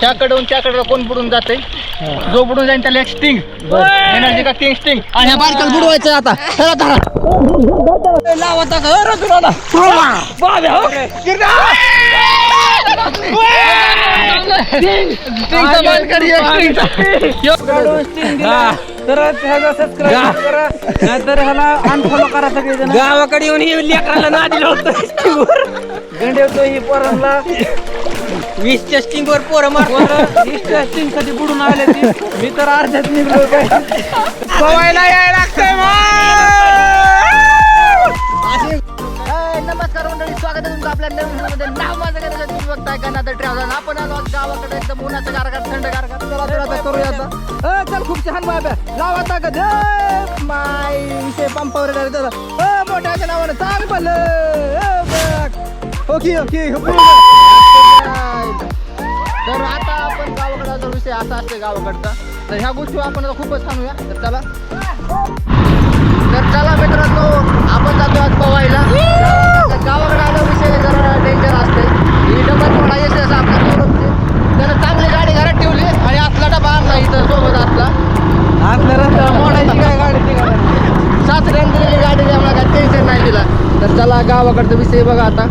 त्याकडून त्याकडे कोण बुडून जाते जो बुडून जाईल त्याला एक स्टिंग एनर्जी का किंग स्टिंग आणि ह्या बारकाला बुडवायचं आता. चला धरा का? ना. हो. तर ह्याला अनफॉलो करा. सगळेजण. गावाकडे येऊन हे लेकराला नादी होतं गंडेवतो ही पोरांना. वीसच्या स्टिंग वर पोरं मार टेस्टिंगसाठी बुडून आले ती. मी तर अर्ध्यात निघलो काय पवायला यायला लागतंय नमस्कार मंडळी स्वागत आहे तुमचं आपल्या नवीन व्हिडिओमध्ये नाव माझं काय त्याचं तुम्ही बघताय का? नादर ट्रॅव्हल. आपण आलो आज गावाकडे एकदम उन्हाचं गारगार थंड गारगार चला तर आता करूया आता. चल खूप छान बाब्या लावा आता का दे माय विषय पंपावर गाडी चला मोठ्याच्या नावानं चांग. Okay okay okay. तर आता आपण गावाकडे आलो विषय असा असते गावाकडचा. तर ह्या गोष्टी आपण खूपच सांगूया तर चला. तर चला मित्रांनो आपण जातो आज पवायला. गावाकडे आलो विषय जरा डेंजर असते ही डबल थोडा यश असं आपल्या. त्यानं चांगली गाडी घरात ठेवली आणि असला डबा आणला इथं सोबत असला रस्त्यावर मोडायची काय गाडी ती सासऱ्याने दिलेली गाडी त्यामुळे काय टेन्शन नाही दिला तर चला गावाकडचा विषय बघा आता.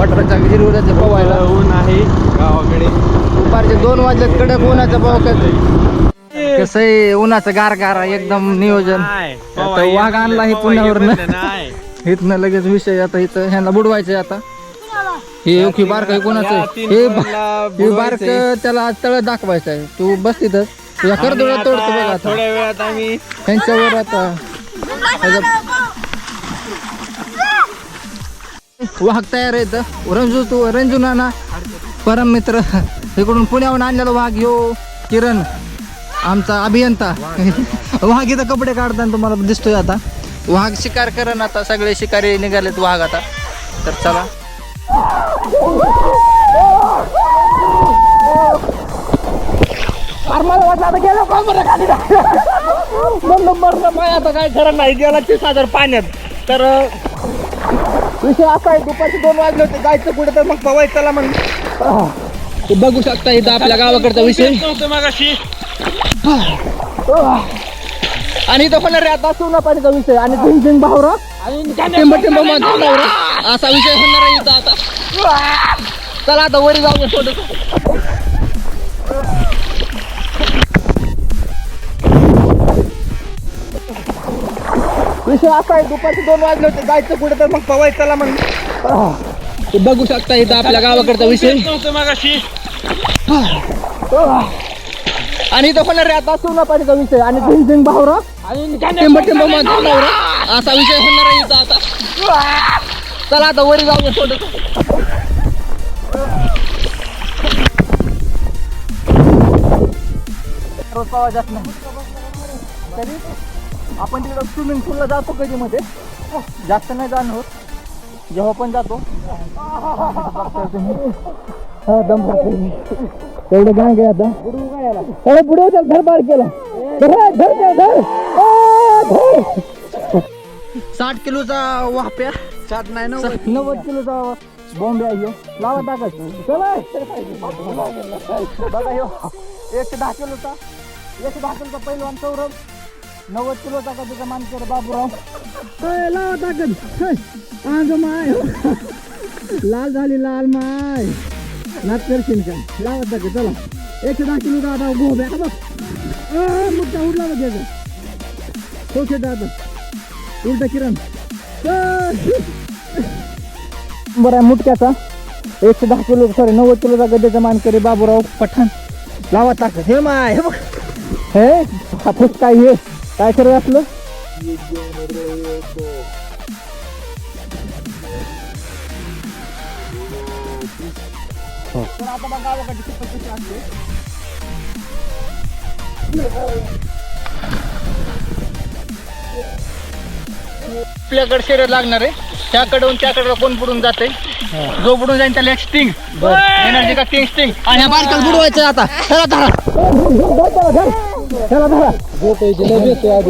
वटराच्या गिरवल्याचे पवायला ऊन आहे गावाकडे. दुपारचे दोन वाजलेत कडक उन्हाचा पाव कसं आहे उन्हाचं गार गार एकदम नियोजन. आता वाघ आणला हे पुण्यावरनं इथनं लगेच विषय आता इथं ह्यांना बुडवायचंय आता. हे ओके बारक आहे कोणाचं? हे बारक. त्याला तळ दाखवायचं आहे तू बस तिथं. तुझ्या करदोळा तोडतो बघ आता. थोड्या वेळात आम्ही त्यांच्यावर आता वाघ तयार आहेत. रंजू तू रंजू नाना. परम मित्र. इकडून पुण्याहून आणलेला वाघ यो. किरण. आमचा अभियंता. वाघ इथं कपडे काढताना तुम्हाला दिसतोय आता. वाघ शिकार करण आता. सगळे शिकारी निघालेत वाघ आता. तर चला. आता काय खरं नाही. गेला तीस हजार पाण्यात. तर विषय असा आहे दुपारचे दोन वाजले होते. जायचं कुठे तर मग पवाय चला मग. ते बघू शकता इथं आपल्या गावाकडचा विषय. मगाशी आणि इथं होणार आहे आता सोना पाणीचा विषय. आणि झिंग झिंग भावरा. टिंब टिंब मग भावरा. असा विषय होणार आहे इथं आता. चला आता वरी जाऊ थोडं विषय असा आहे दुपारचे दोन वाजले होते जायचं कुठे तर मग पवाय चला मग. ते बघू शकता इथं आपल्या गावाकडचा विषय. मगाशी आणि इथं होणार आहे आता. सोना पाणीचा विषय. आणि झिंग झिंग भावरा टिंब टिंब मग भावरा असा विषय होणार आहे इथं आता. चला आता वरी जाऊ थोडं रोज पावा जात नाही. तरी आपण तिकडं स्विमिंग पूलला जातो कधी मध्ये जास्त नाही जाणं होत जेव्हा पण जातो. हा दम. तेवढं गाण गे आता? अरे पुढे चल घर बार केला. धर, धर, धर, धर. आ, धर. साठ किलोचा वाप्या सात नाही नव्वद. किलोचा बॉम्बे आहे. लावा टाकाच चला. बघा ह्यो एकशे दहा किलोचा एकशे दहा किलोचा पहिलवान सौरभ नव्वद किलोचा का तुझा मानकर बाबूराव. ए, लावा टाकत अंग माय हो. लाल झाली लाल माय. नाच करशील का? लावा टाकत चला. एकशे दहा किलो दादा गोब्या बघ. ए, मुठा उडला बघ याचा. हो खेळता आता उलटा किरण. बरं आहे मुटक्याचा. एकशे दहा किलो सॉरी नव्वद किलोचा गड्याचा मानकरी बाबूराव पठाण. लावा टाकत हे माय हे बघ. हे हापूस काय हे. काय खरं आपलं? आपल्याकडे शरीर लागणार आहे. त्याकडून त्याकडे कोण बुडून जाते जो बुडून जाईल त्याला एक स्टिंग एनर्जी का किंग स्टिंग आणि बारकाला बुडवायचं आता. चला धरा.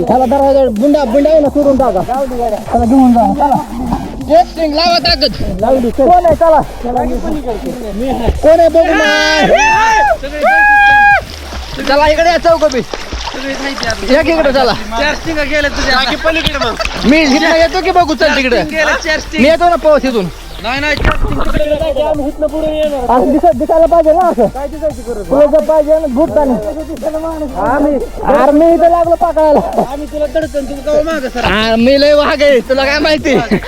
चला धरा बुंडा बुंडा सोडून टाका चला घेऊन जा लावा ताकद. लावली कोण आहे चला. कोण आहे बघू ना. चला इकडे या चौक बी या की इकडे चला गेले तुझ्या पलीकडे मग मी येतो की बघू? चल तिकडे. मी येतो ना पाऊस इथून. नाही नाही असं दिसत दिसायला पाहिजे ना असं. पाहिजे ना आम्ही अरे मी इथं लागलो पाकायला आम्ही तुला दडकन तू गाव माग सर. मी लय वाघ आहे तुला काय माहिती? आम्ही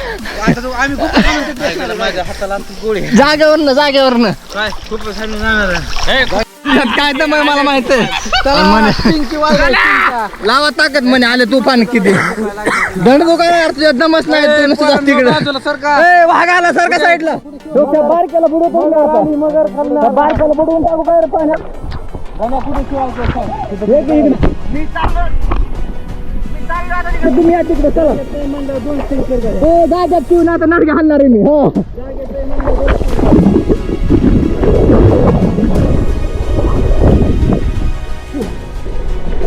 खूप माझ्या हाताला आमची गोळी जागेवरनं जागेवरनं. काय? खूप काय तर मग मला माहीत लावा ताकद म्हणे आले तुफान किती. दंड तू काय तुझ्या दमच नाही तू नुसतं तिकडे सरकार वाघ आला सारखा साईडला. बारक्याला बुडवतो बारक्याला बुडवून टाकू काय पाण्यात हे. तुम्ही या तिकडे चला. हो जाग्यात ठेवून आता नाटक हलणार आहे मी हो.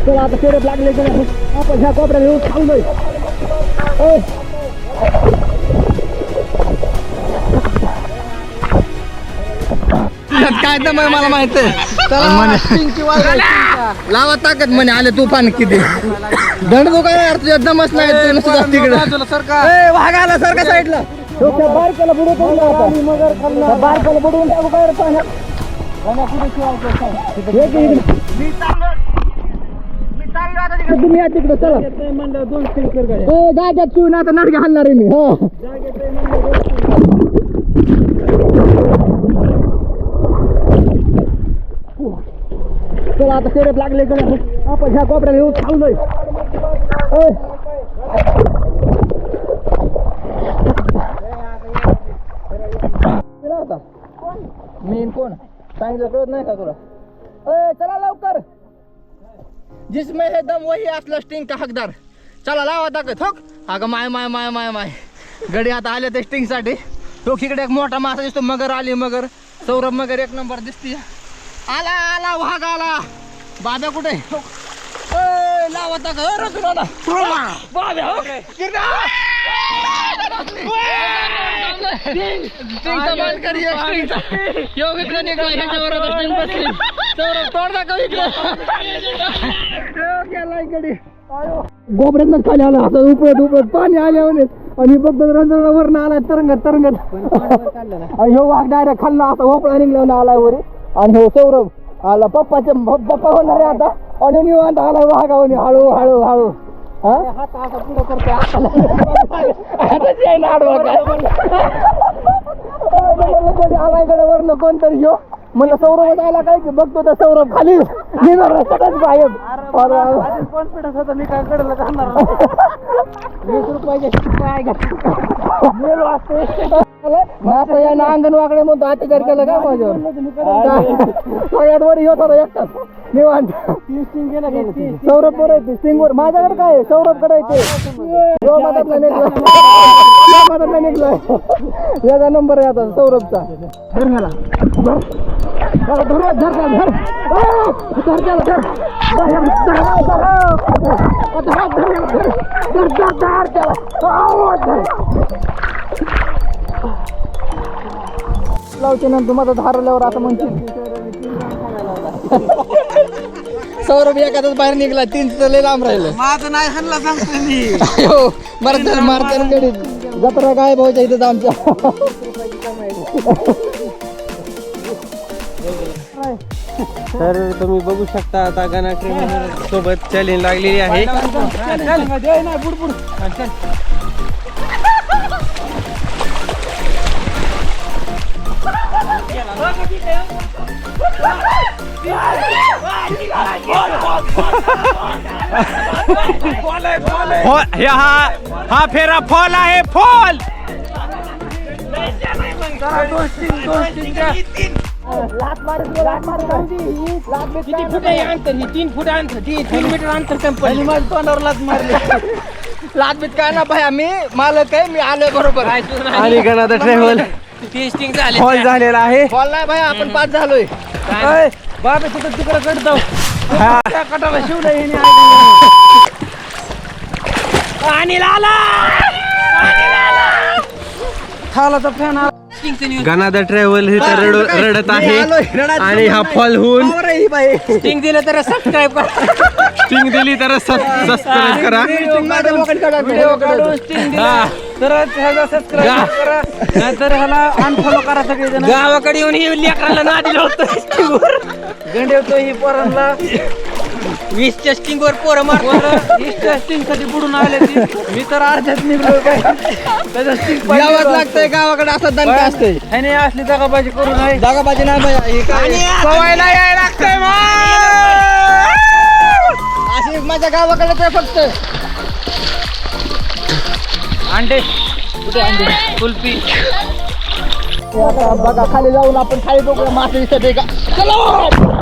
चला आता फेरत लागले की नाही. आपण ह्या येऊन थांबलोय. ए, काय तर मग मला माहीत लावा ताकद म्हणे आले तुफान किती. दंड तू काय यार तुझ्या दमच नाही तू नुसतं तिकडे सरकार. वाघ आला सारखा साईडला. बारक्याला बुडवतो बारक्याला बुडवून टाकू काय तुम्ही या तिकडे चला. हो जाग्यात ठेवून आता नाटक हलणार आहे मी हो. चला आता शेरत लागले नाही? आपण ह्या कोपऱ्यात येऊन थांबलोय. ए. मी कोण? सांगितलं कळत नाही का तुला? ए चला लवकर. जिसमें है दम वही असला स्टिंग का हकदार चला लावा ताकद हो अगं माय माय माय माय माय गडी आता आले ते स्टिंगसाठी तो इकडे एक मोठा मासा दिसतो मगर आली मगर सौरभ मगर एक नंबर दिसते आला आला वाघ आला बाब्या कुठे हो. लावा आला. बाब्या हो. तोडदा न गोबऱ्यात खाली आला असं उपळत उपळत पाणी आल्यावर आणि फक्त रंजनावर ना आलाय तरंगत तरंगत. ह्यो वाघ डायरेक्ट खाल्ला असा ओपळा निघला आलाय वर. आणि हो सौरभ आला पप्पाचे पप्पा होणार आहे आता. आणि निवांत आलाय वाघावून हळू हळू हळू. आलायकडे वरण कोणतरी घेऊ म्हणलं सौरभ आला काय की बघतो तर सौरभ खाली निघाल रस्त्यातच गायब कॉन्फिडन्स होता मी काय कडलं जाणार? वीस रुपयाचे काय गेलो असं या ना अंगण वाकडे म्हणतो अत्याचार केलं का माझ्यावर वर येत होता एकटाच निवांत सौरभ वर आहे सिंगवर माझ्याकडे काय? सौरभकडे आहे ते तो मधातला निघला तो मधातला निघलाय याचा नंबर आहे आता सौरभचा धर मला धर धर धर धर धर धर धर लावते नंतर माझं धारल्यावर असं म्हणते सौरभ एखादाच बाहेर निघला तीन लय लांब राहिलं माझं नाही हल्ला सांगतो मी हो कडे जत्रा काय भाऊच्या इथं आमच्या तर तुम्ही बघू शकता आता गणा सोबत चॅलेंज लागलेली आहे हा हा फेरा फॉल आहे फॉल किती फुट आहे अंतर ही तीन फुट अंतर ती तीन मीटर अंतर कंपनी तोंडावर लाच मारली लाच बीत काय ना भाई मी मालक आहे मी आलोय बरोबर आणि गणाचा ट्रॅव्हल टेस्टिंग झाले फॉल झालेला आहे. बोल नाही भाई आपण पाच झालोय. बाबा तिकडं तिकडं कडतो हा. त्या कटाला शिवलं आणि लाला खालाचा फॅन स्टिंगचं न्यूज गणादा ट्रॅव्हल हे तर रड- रडत आहे आणि हा फॉल होऊन स्टिंग दिलं तर सबस्क्राईब करा. स्टिंग दिली तर सबस्क्राईब करा. व्हिडिओ काढून स्टिंग दिला. तरच ह्याचा सबस्क्राईब करा. नाहीतर ह्याला अनफॉलो करा सगळेजण. गावाकडे येऊन ही लेकराला नादी होतं गंडवतो ही पोरांना. वीसच्या स्टिंगवर पोरं मारतो वीसच्या स्टिंगसाठी बुडून आले ती. मी तर अर्ध्यात निघलो काय त्याचा स्टिंग यावंच लागतंय गावाकडे असं दणका असतंय. आणि असली जागाबाजी करू नाही बाया, हे काय? सवयला यायला लागतंय अशी माझ्या गावाकडे ते फक्त. अंडे. कुठे अंडे? कुल्फी. आता बघा खाली जाऊन आपण खाली बघूया मासे दिसत आहे का? चलो!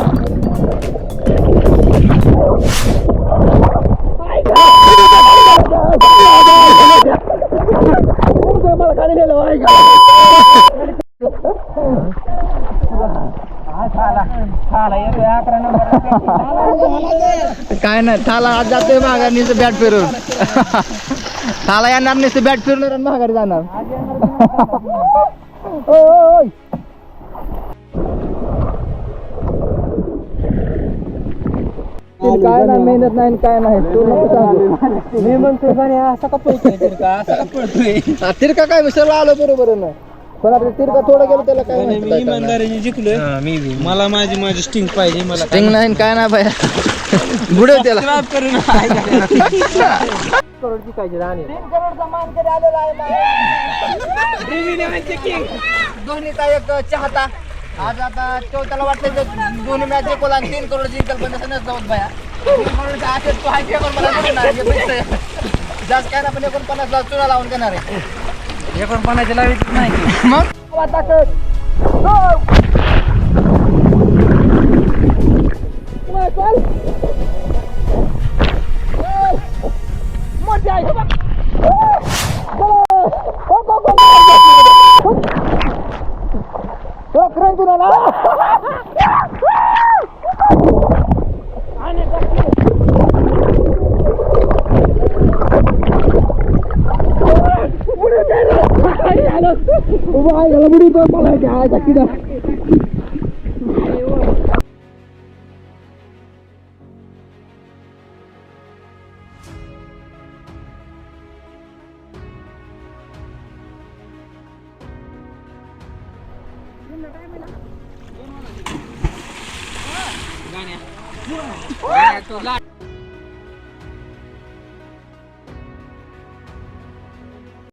काय नाही थाला आज जातोय माघारी बॅट फिरून थाला येणार नाही बॅट फिरणार आणि माघारी जाणार तिला काय नाही मेहनत नाही काय नाही. तू नको सांगू. मी म्हणतो असं का पळतोय का? असं का पळतोय? हा, तिरका काय सगळं आलं बरोबर ना. पण आपलं तिरका थोडं गेलं त्याला काय माहिती काय करणार. इमानदारीने जिंकलोय. मला माझी माझी स्टिंग पाहिजे मला स्टिंग नाही काय नाही बाया. बुडव त्याला. करून धोनीचा एक चाहता आज आता तो त्याला वाटतं की दोन्ही मॅच जिंकवला आणि तीन करोड जिंकल पण तसं नसतं बाया. तीन करोडच्या आशेत तो हे पैसे. जास्त काय ना पण एकोणपन्नास लाख चुना लावून देणार आहे. एकोणपणाची लावीत नाही. मग? मोठी आहे ai giải quyết đâu. Hãy subscribe cho kênh Ghiền Mì Gõ Để không bỏ lỡ những video hấp dẫn